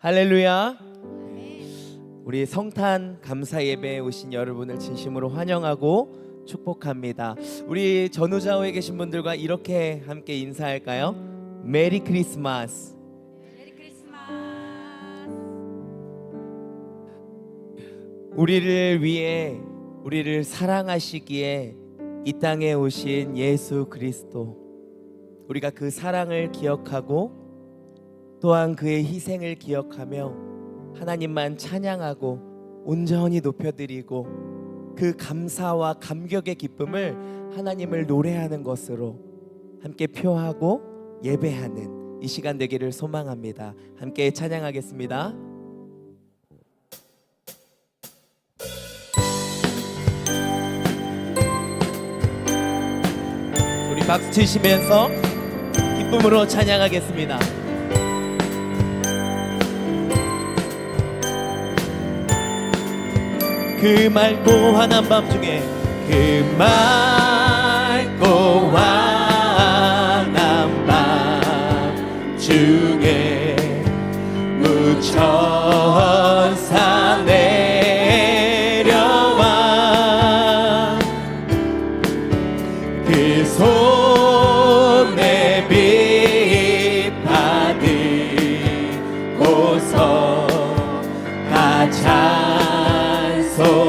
할렐루야. 우리 성탄 감사 예배에 오신 여러분을 진심으로 환영하고 축복합니다. 우리 전우좌우에 계신 분들과 이렇게 함께 인사할까요? 메리 크리스마스. 메리 크리스마스. 우리를 위해 우리를 사랑하시기에 이 땅에 오신 예수 그리스도. 우리가 그 사랑을 기억하고 또한 그의 희생을 기억하며 하나님만 찬양하고 온전히 높여드리고 그 감사와 감격의 기쁨을 하나님을 노래하는 것으로 함께 표하고 예배하는 이 시간 되기를 소망합니다. 함께 찬양하겠습니다. 박수 치시면서 기쁨으로 찬양하겠습니다. 그 맑고 환한 밤 중에 그 맑고 환한 밤 중에 무천사 내려와 그 손에 빛 받으고서 다찬 송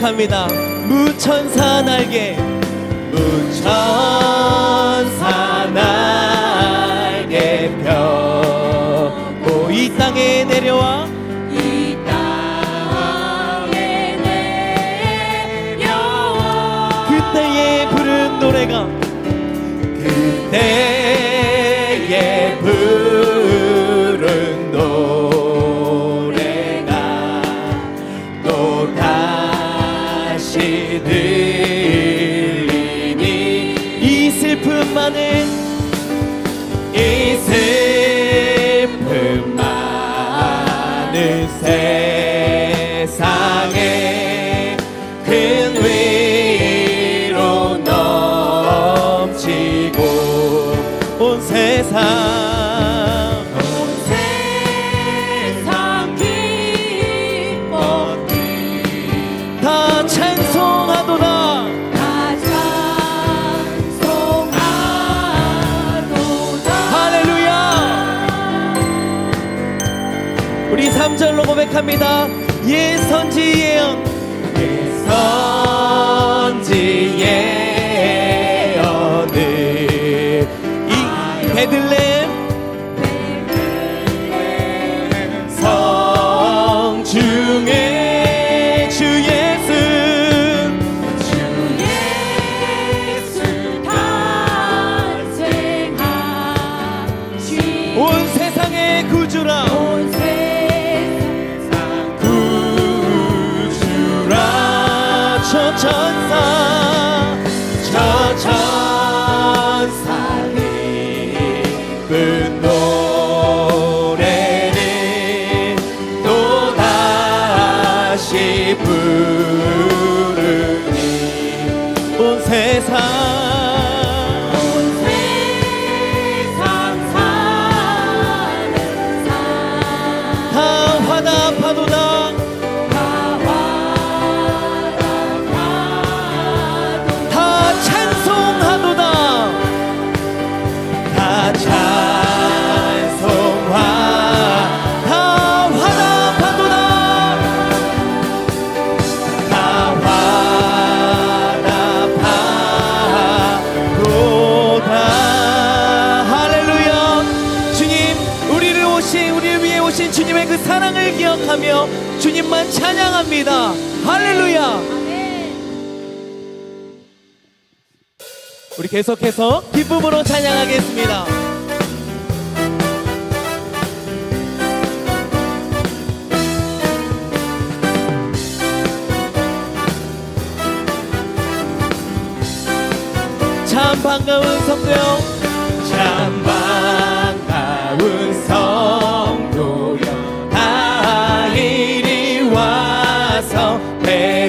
고백합니다. 무천사 날개. 무천사 날개 펴고 이 땅에 내려와. 이 땅에 내려와. 그때에 부른 노래가 세상. 온 세상 기뻐 다 찬송하도다. 다 찬송하도다. 할렐루야. 우리 3절로 고백합니다. 예 선지 예 천사 주님만 찬양합니다. 할렐루야. 우리 계속해서 기쁨으로 찬양하겠습니다. 참 반가운 성도요. Hey.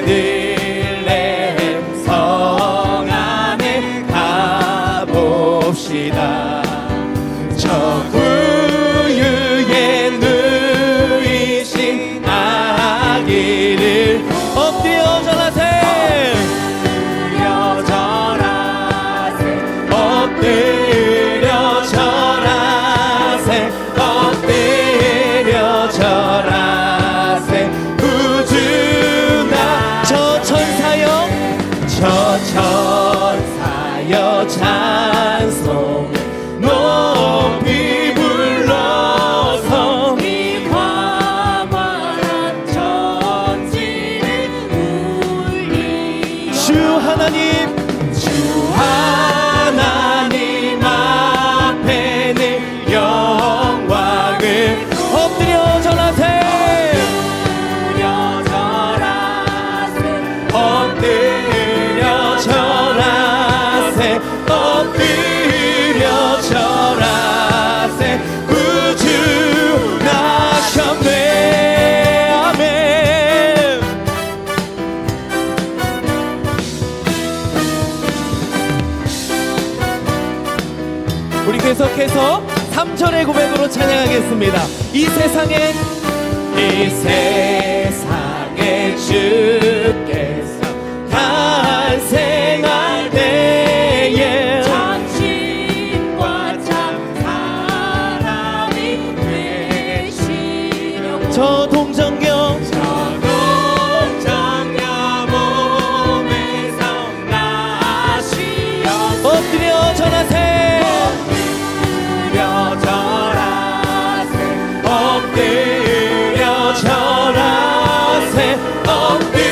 찬양하겠습니다. 이 세상에 이 세상에 주 I'll be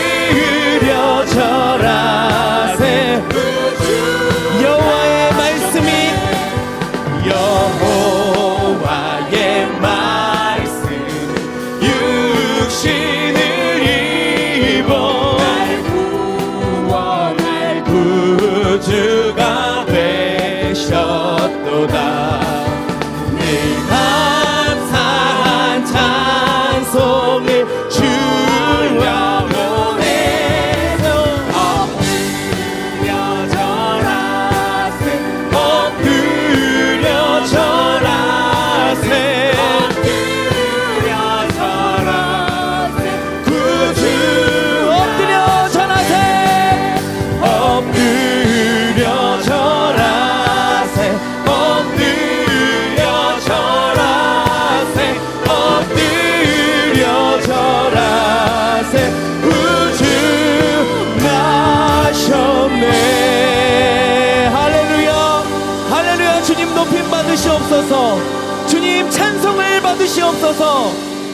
주시옵소서.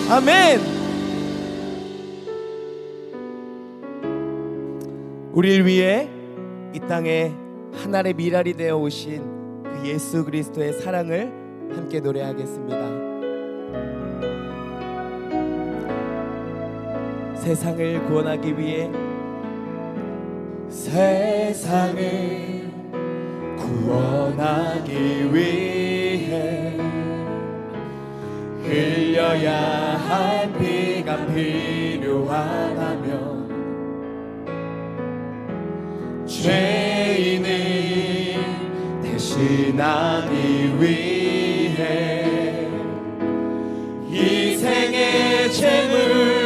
아멘. 우리를 위해 이 땅에 하늘의 미랄이 되어 오신 그 예수 그리스도의 사랑을 함께 노래하겠습니다. 세상을 구원하기 위해 세상을 구원하기 위해 흘려야 할 피가 필요하다면 죄인을 대신하기 위해 이 생의 죄물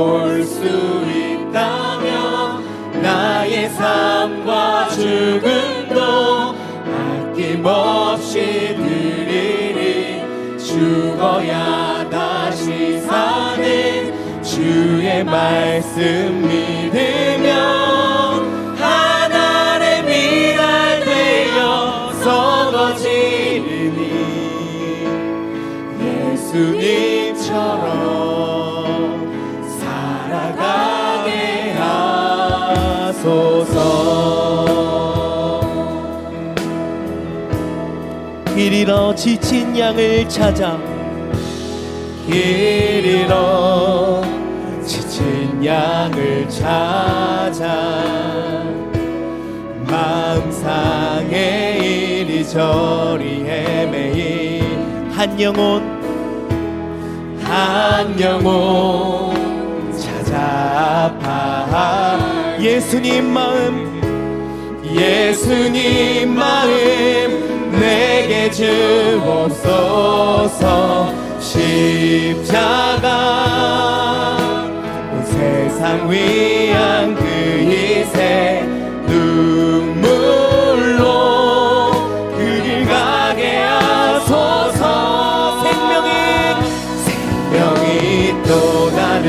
볼 수 있다면 나의 삶과 죽음도 아낌없이 드리리 죽어야 다시 사는 주의 말씀 믿으면 길 잃어 지친 양을 찾아. 길 잃어 지친 양을 찾아. 마음 상해 이리저리 헤매인 한 영혼 한 영혼 찾아 아파 예수님 마음 예수님 마음 내게 주옵소서. 십자가 온 세상 위한 그 희생 눈물로 그 길 가게 하소서. 생명이 생명이 또 다른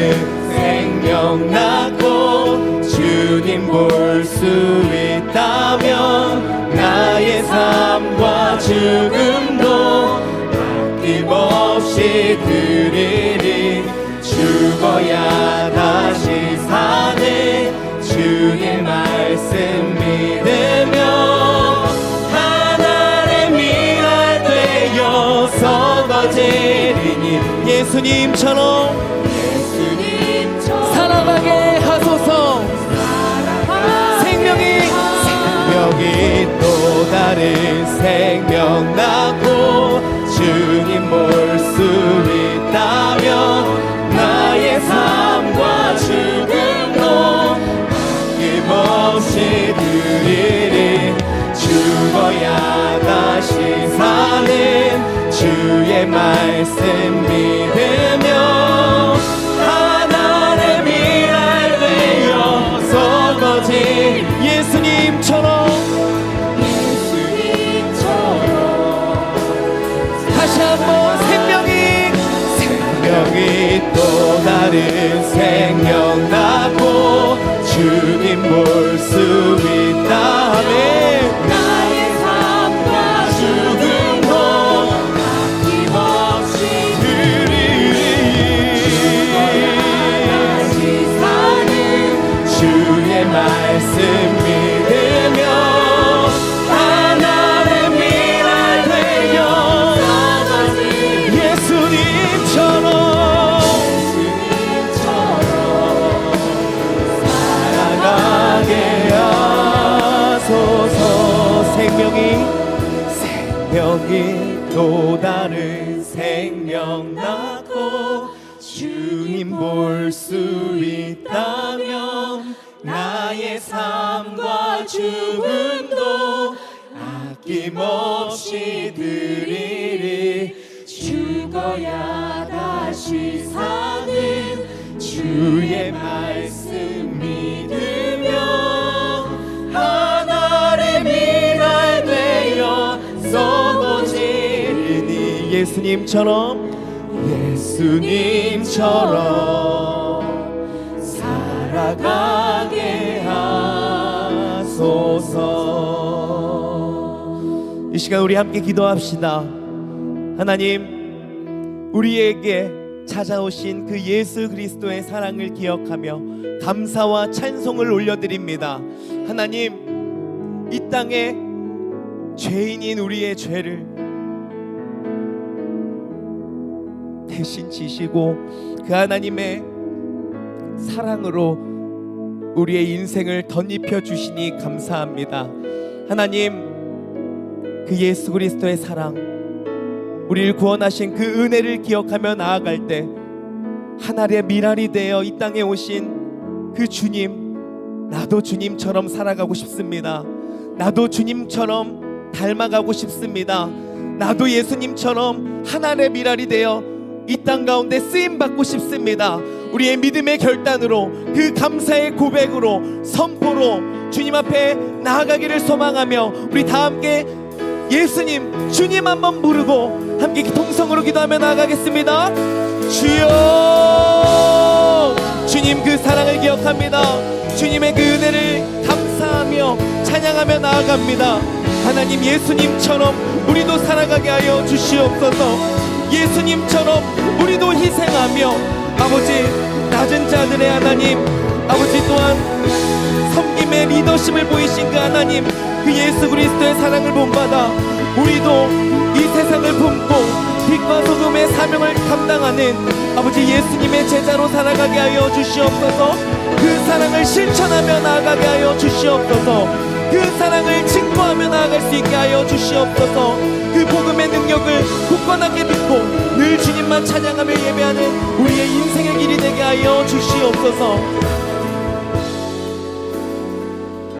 생명 낳고 주님 볼 수 있 거지리니 예수님처럼 살아가게 하소서. 생명이 생명이 또 다른 생명 낳고 주님 볼 수 있다면 나의 삶과 죽음도 아낌없이 드리리. 죽어야 다시 사는 주의 말씀 예수님처럼 다시 한번 생명이 생명이 또 다른 생명 낳고 주님 볼 수 있다 죽음도 아낌없이 드리리. 죽어야 다시 사는 주의 말씀 믿으며 하나의 미랄 되어 썩어지리니 예수님처럼 예수님처럼 살아가게 하소서. 이 시간 우리 함께 기도합시다. 하나님 우리에게 찾아오신 그 예수 그리스도의 사랑을 기억하며 감사와 찬송을 올려드립니다. 하나님 이 땅에 죄인인 우리의 죄를 대신 지시고 그 하나님의 사랑으로 우리의 인생을 덧입혀 주시니 감사합니다. 하나님 그 예수 그리스도의 사랑 우리를 구원하신 그 은혜를 기억하며 나아갈 때 하나의 미랄이 되어 이 땅에 오신 그 주님 나도 주님처럼 살아가고 싶습니다. 나도 주님처럼 닮아가고 싶습니다. 나도 예수님처럼 하나의 미랄이 되어 이 땅 가운데 쓰임 받고 싶습니다. 우리의 믿음의 결단으로 그 감사의 고백으로 선포로 주님 앞에 나아가기를 소망하며 우리 다 함께 예수님 주님 한번 부르고 함께 통성으로 기도하며 나아가겠습니다. 주여 주님 그 사랑을 기억합니다. 주님의 그 은혜를 감사하며 찬양하며 나아갑니다. 하나님 예수님처럼 우리도 살아가게 하여 주시옵소서. 예수님처럼 우리도 희생하며 아버지 낮은 자들의 하나님 아버지 또한 섬김의 리더십을 보이신 그 하나님 그 예수 그리스도의 사랑을 본받아 우리도 이 세상을 품고 빛과 소금의 사명을 감당하는 아버지 예수님의 제자로 살아가게 하여 주시옵소서. 그 사랑을 실천하며 나아가게 하여 주시옵소서 그 사랑을 증거하며 나아갈 수 있게 하여 주시옵소서. 그 복음의 능력을 굳건하게 믿고 늘 주님만 찬양하며 예배하는 우리의 인생의 길이 되게 하여 주시옵소서